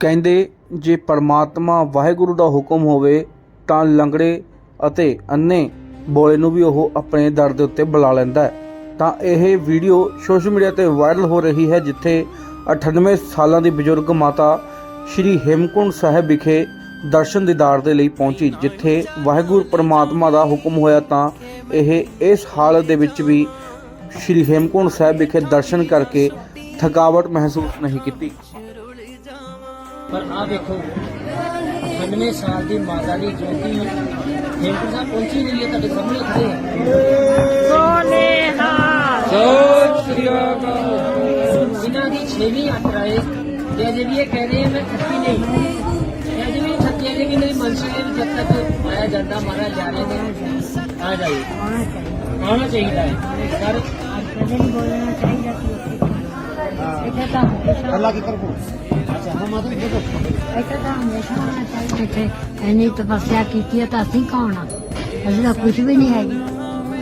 ਕਹਿੰਦੇ, ਜੇ ਪਰਮਾਤਮਾ ਵਾਹਿਗੁਰੂ ਦਾ ਹੁਕਮ ਹੋਵੇ, ਤਾਂ ਲੰਗੜੇ ਅਤੇ ਅੰਨੇ ਬੋਲੇ ਨੂੰ ਵੀ ਉਹ ਆਪਣੇ ਦਰ ਦੇ ਉੱਤੇ ਬੁਲਾ ਲੈਂਦਾ ਹੈ। ਤਾਂ ਇਹ ਵੀਡੀਓ ਸੋਸ਼ਲ ਮੀਡੀਆ ਤੇ ਵਾਇਰਲ ਹੋ ਰਹੀ ਹੈ, ਜਿੱਥੇ 98 ਸਾਲਾਂ ਦੀ ਬਜ਼ੁਰਗ ਮਾਤਾ ਸ਼੍ਰੀ ਹੇਮਕੁੰਟ ਸਾਹਿਬ ਵਿਖੇ ਦਰਸ਼ਨ ਦੀਦਾਰ ਦੇ ਲਈ ਪਹੁੰਚੀ, ਜਿੱਥੇ ਵਾਹਿਗੁਰੂ ਪਰਮਾਤਮਾ ਦਾ ਹੁਕਮ ਹੋਇਆ ਤਾਂ ਇਹ ਇਸ ਹਾਲਤ ਦੇ ਵਿੱਚ ਵੀ ਸ਼੍ਰੀ ਹੇਮਕੁੰਟ ਸਾਹਿਬ ਵਿਖੇ ਦਰਸ਼ਨ ਕਰਕੇ ਥਕਾਵਟ ਮਹਿਸੂਸ ਨਹੀਂ ਕੀਤੀ। ਪਰ ਆ ਦੇਖੋ 98 ਸਾਲ ਦੀ ਮਾਤਾ ਦੀ ਜੋਤੀ ਹੇਮਕੁੰਟ ਸਾਹਿਬ ਪਹੁੰਚੀ ਨਹੀਂ ਹੈ ਤੁਹਾਡੇ ਸਾਹਮਣੇ ਖੜੇ ਹੈ। ਸਤਿ ਸ਼੍ਰੀ ਅਕਾਲ। ਇਹਨਾਂ ਦੀ 6ਵੀਂ ਯਾਤਰਾ ਹੈ ਤੇ ਅਜੇ ਵੀ ਇਹ ਕਹਿ ਰਹੇ ਆ ਮੈਂ ਥੱਕੀ ਨਹੀਂ। ਇਹ ਅਜੇ ਵੀ ਥੱਕੇ ਨੇ ਕਿ ਮੇਰੀ ਮਨਸੀ ਦੇ ਜਦ ਤੱਕ ਆਇਆ ਜਾਂਦਾ ਮਾਰਾ ਜਾ ਰਹੇ ਨੇ ਆ ਜਾਈਏ ਆਉਣਾ ਚਾਹੀਦਾ ਹੈ। ਪਰ ਅੱਲਾ ਕੀ ਕਰਬੋ ਅੱਛਾ ਹਮ ਆਦਮ ਦੇਖੋ। ਇੰਨੀ ਤਪੱਸਿਆ ਕੀਤੀ ਹੈ ਤਾਂ ਅਸੀਂ ਕੌਣ ਆ? ਅਸੀਂ ਤਾਂ ਕੁਝ ਵੀ ਨਹੀਂ ਹੈਗੇ।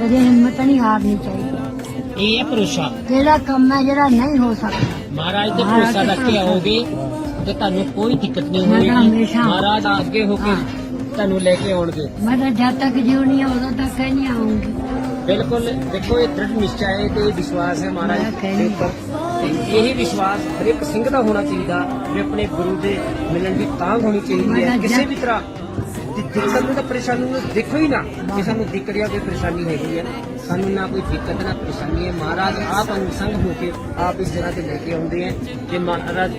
ਕਦੇ ਹਿੰਮਤ ਨਹੀਂ ਹਾਰਨੀ ਚਾਹੀਦੀ। ਇਹ ਹੈ ਭਰੋਸਾ? ਕਿਹੜਾ ਕੰਮ ਹੈ ਜਿਹੜਾ ਨਹੀਂ ਹੋ ਸਕਦਾ। ਮਹਾਰਾਜ ਤੇ ਭਰੋਸਾ ਰੱਖ ਕੇ ਆਓਗੇ ਤੇ ਤੁਹਾਨੂੰ ਕੋਈ ਦਿੱਕਤ ਨਹੀਂ ਮੈਂ ਤਾਂ ਹੋਵੇਗੀ ਹਮੇਸ਼ਾ- ਮਹਾਰਾਜ ਅੱਗੇ ਹੋ ਕੇ ਹਾਂ। ਤੁਹਾਨੂੰ ਲੈ ਕੇ ਆਉਣਗੇ। ਮੈਂ ਤਾਂ ਜਦ ਤੱਕ ਜਿਉਣੀ ਆ ਉਦੋਂ ਤੱਕ ਹੀ ਨਹੀਂ ਆਉਂਗੀ। ਬਿਲਕੁਲ ਦੇਖੋ ਇਹ ਦ੍ਰਿੜ ਨਿਸ਼ਚੈ ਹੈ ਤੇ ਇਹ ਵਿਸ਼ਵਾਸ ਹੈ ਮਹਾਰਾਜ ਦੇ ਉੱਪਰ ਤੇ ਇਹ ਵਿਸ਼ਵਾਸ ਹਰ ਇੱਕ ਸਿੰਘ ਦਾ ਹੋਣਾ ਚਾਹੀਦਾ ਵੀ ਆਪਣੇ ਗੁਰੂ ਦੇ ਮਿਲਣ ਦੀ ਤਾਂ ਹੋਣੀ ਚਾਹੀਦੀ ਹੈ। ਕਿਸੇ ਵੀ ਤਰ੍ਹਾਂ ਦੀ ਦਿੱਕਤ ਨੂੰ ਤਾਂ ਪਰੇਸ਼ਾਨੀ ਨੂੰ ਦੇਖੋ ਹੀ ਨਾ ਕਿ ਸਾਨੂੰ ਦਿੱਕਤ ਜਾਂ ਕੋਈ ਪਰੇਸ਼ਾਨੀ ਹੈਗੀ ਹੈ। ਸਾਨੂੰ ਨਾ ਕੋਈ ਦਿੱਕਤ ਨਾ ਪਰੇਸ਼ਾਨੀ ਹੈ। ਮਹਾਰਾਜ ਆਪ ਅਨੁਸੰਗ ਹੋ ਕੇ ਆਪ ਇਸ ਜਗ੍ਹਾ ਤੇ ਲੈ ਕੇ ਆਉਂਦੇ ਹੈ। ਕਿ ਮਹਾਰਾਜ